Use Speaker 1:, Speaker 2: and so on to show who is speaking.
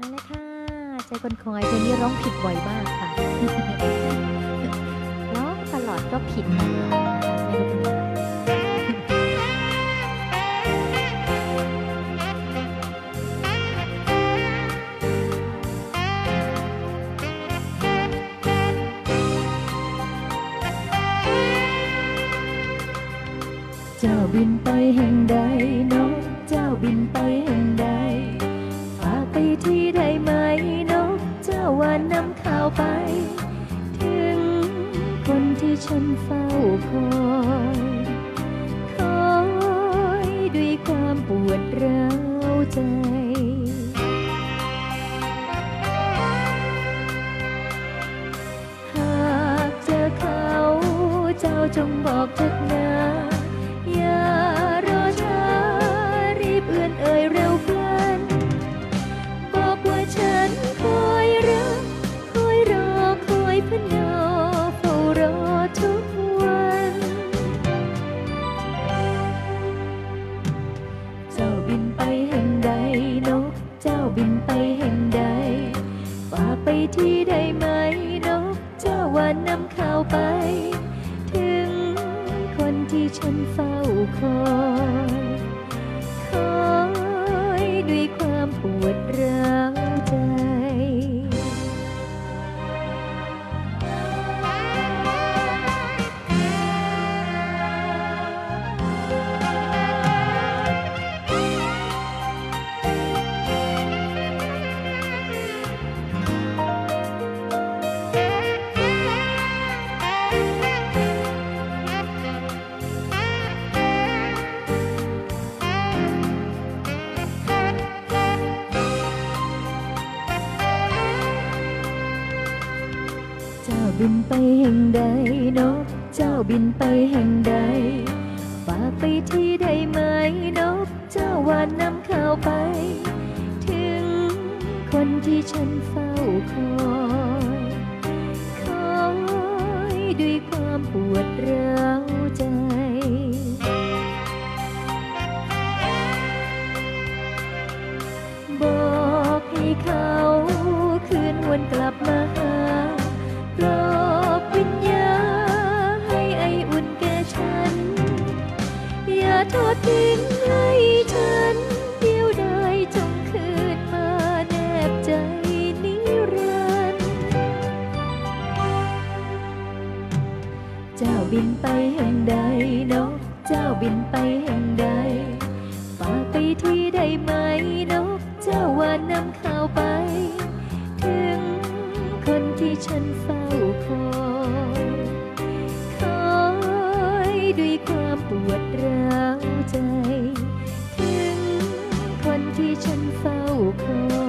Speaker 1: มาแล้วค่ะใจคนคอยเพลงนี้ร้องผิดบ่อยมากค่ะ ร้องตลอดก็ผิดนะคะไม่รู้เป็นอะไรจ้าบินไปแห่งใดนกเจ้าบินไปแห่ง ฉันเฝ้าคอยคอยด้วยความปวดร้าวใจหากเจอเขาเจ้าจงบอกเถิดนาอย่ารอช้ารีบเอื่อนเอ่ยเร็ว บินไปแห่งใดฝาไปที่ใดไหมนกเจ้าวันนำข่าวไป ถึงคนที่ฉันเฝ้าคอย บินไปแห่งใดนก เจ้าบินไปแห่งใด ฝากไปที่ใดไหมนก เจ้าวานำข่าวไป ถึงคนที่ฉันเฝ้าคอยคอยด้วยความปวดร้าวใจบอกให้เขาคืนวนกลับมาหา เจ้าบินไปแห่งใดนก เจ้าบินไปแห่งใดฝากไปที่ใดไหมนก เจ้าว่านำข่าวไป ถึงคนที่ฉันเฝ้าคอยคอยด้วยความปวดร้าวใจ ถึงคนที่ฉันเฝ้าคอย